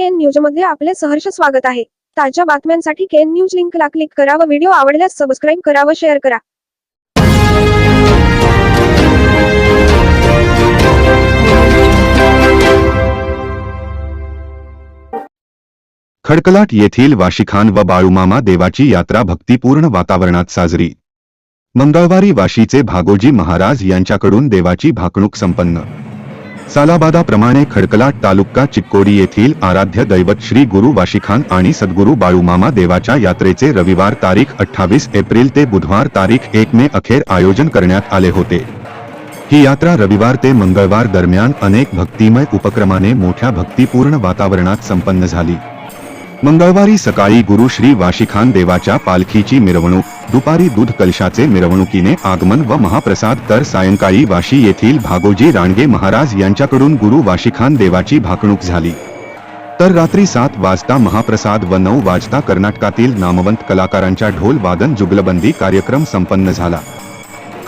N न्यूजमध्ये आपले सहर्ष स्वागत आहे. ताज्या बातम्यांसाठी केन न्यूज लिंकला क्लिक करा व व्हिडिओ आवडल्यास सबस्क्राईब करा व शेअर करा. खडकलाट येथील वाशिखान व बाळूमामा देवाची यात्रा भक्तिपूर्ण वातावरणात साजरी. मंगळवारी वाशीचे भागोजी महाराज यांच्याकडून देवाची भाकणूक संपन्न. सालाबादाप्रमाणे खडकलाट तालुका चिक्कोरी येथील आराध्य दैवत श्री गुरु वाशिखान आणि सद्गुरू बाळूमामा देवाच्या यात्रेचे रविवार तारीख अठ्ठावीस एप्रिल ते बुधवार तारीख एक मे अखेर आयोजन करण्यात आले होते. ही यात्रा रविवार ते मंगळवार दरम्यान अनेक भक्तिमय उपक्रमाने मोठ्या भक्तिपूर्ण वातावरणात संपन्न झाली. मंगळवारी सकाळी गुरु श्री वाशिखान देवाच्या पालखीची मिरवणूक दुपारी दूध कलशाचे मिरवणुकीने आगमन व महाप्रसाद तर सायंकाळी वाशी येथील भागोजी राणगे महाराज यांच्याकडून गुरु वाशिखान देवाची भाकणूक झाली. तर रात्री सात वाजता महाप्रसाद व नऊ वाजता कर्नाटकातील नामवंत कलाकारांच्या ढोल वादन जुगलबंदी कार्यक्रम संपन्न झाला.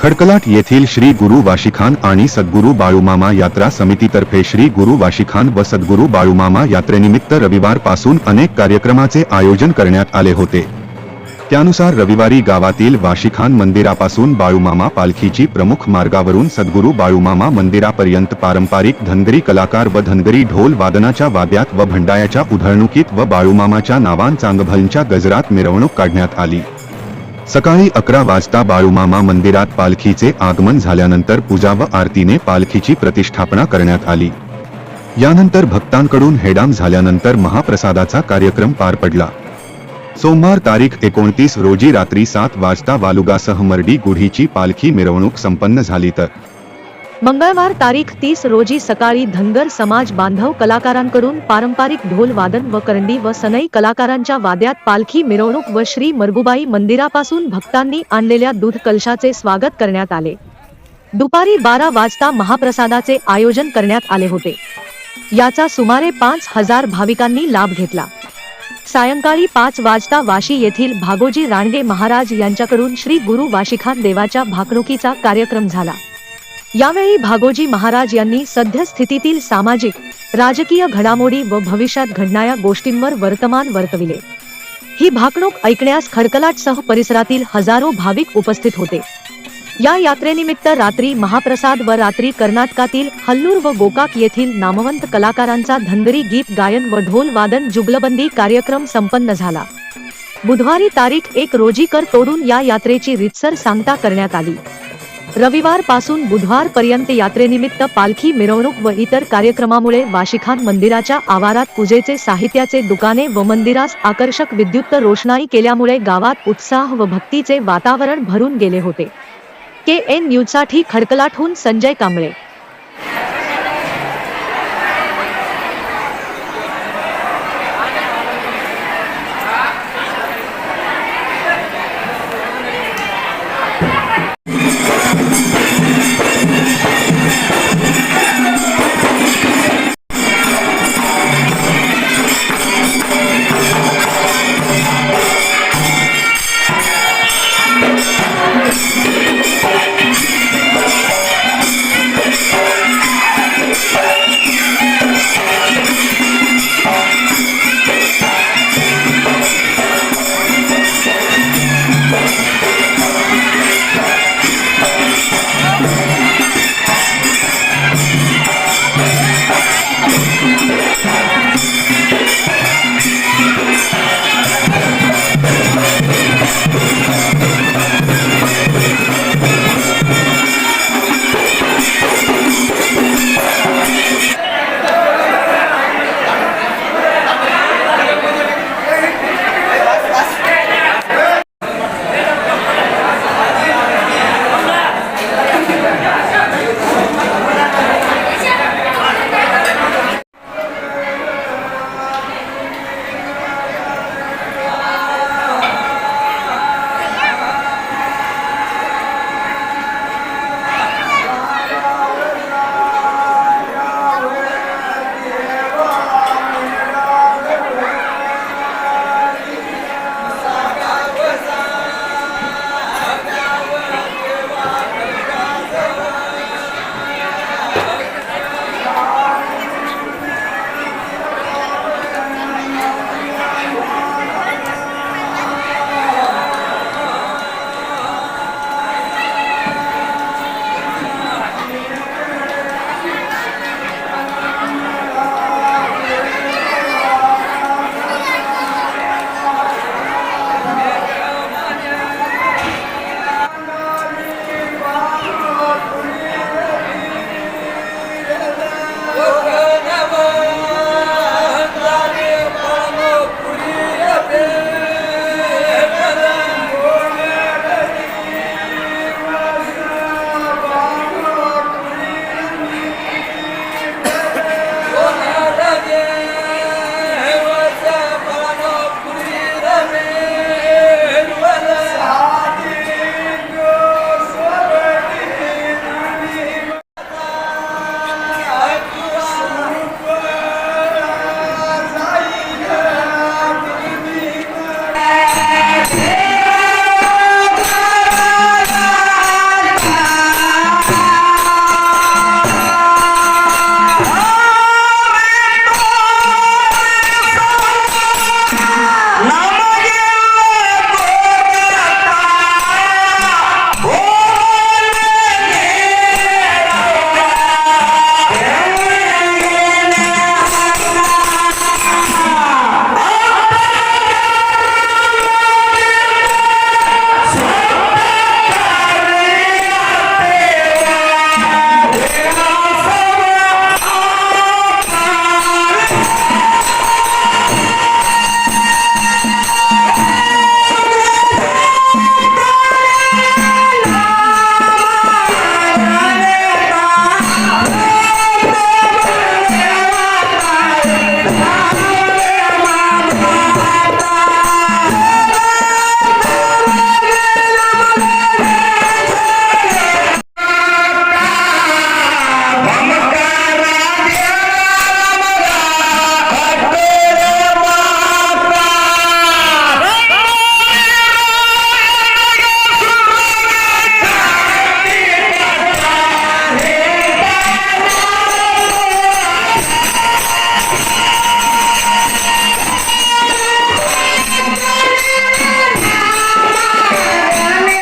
खडकलाट येथील श्री गुरु वाशिखान आणि सद्गुरू बाळूमामा यात्रा समितीतर्फे श्री गुरु वाशिखान व सद्गुरू बाळूमामा यात्रेनिमित्त रविवारपासून अनेक कार्यक्रमाचे आयोजन करण्यात आले होते. त्यानुसार रविवारी गावातील वाशिखान मंदिरापासून बाळूमामा पालखीची प्रमुख मार्गावरून सद्गुरू बाळूमामा मंदिरापर्यंत पारंपरिक धनगरी कलाकार व धनगरी ढोल वादनाच्या वाद्यात व भंडायाच्या उधळणुकीत व बाळूमामाच्या नावान चांगभलच्या गजरात मिरवणूक काढण्यात आली. सकाळी अकरा वाजता बाळूमामा मंदिरात पालखीचे आगमन झाल्यानंतर पूजा व आरतीने पालखीची प्रतिष्ठापना करण्यात आली. यानंतर भक्तांकडून हेडाम झाल्यानंतर महाप्रसादाचा कार्यक्रम पार पडला. सोमवार तारीख एकोणतीस रोजी रात्री सात वाजता वालुगासह मर्डी गुढीची पालखी मिरवणूक संपन्न झाली तर मंगळवार तारीख तीस रोजी सकाळी धनगर समाज बांधव कलाकारांकडून पारंपरिक ढोल वादन व करंडी व सनई कलाकारांच्या वाद्यात पालखी मिरवणूक व श्री मरगुबाई मंदिरापासून भक्तांनी आणलेल्या दूध कलशाचे स्वागत करण्यात आले. दुपारी बारा वाजता महाप्रसादाचे आयोजन करण्यात आले होते. याचा सुमारे पाच हजार भाविकांनी लाभ घेतला. सायंकाळी पाच वाजता वाशी येथील भागोजी राणगे महाराज यांच्याकडून श्री गुरु वाशिखान देवाच्या भाकणुकीचा कार्यक्रम झाला. यावेळी भागोजी महाराज यांनी सद्यस्थितीतील सामाजिक राजकीय घडामोडी व भविष्यात घडणाऱ्या गोष्टींवर वर्तमान वर्तविले. ही भाकणूक ऐकण्यास खडकलाटसह परिसरातील हजारो भाविक उपस्थित होते. या यात्रेनिमित्त रात्री महाप्रसाद व रात्री कर्नाटकातील हल्लूर व गोकाक येथील नामवंत कलाकारांचा धनगरी गीत गायन व ढोल वादन जुगलबंदी कार्यक्रम संपन्न झाला. बुधवारी तारीख एक रोजी कर तोडून या यात्रेची रितसर सांगता करण्यात आली. रविवारपासून बुधवार पर्यंत यात्रेनिमित्त पालखी मिरवणूक व इतर कार्यक्रमामुळे वाशिखान मंदिराच्या आवारात पूजेचे साहित्याचे दुकाने व मंदिरास आकर्षक विद्युत रोषणाई केल्यामुळे गावात उत्साह व भक्तीचे वातावरण भरून गेले होते. के एन न्यूजसाठी खडकलाटहून संजय कांबळे.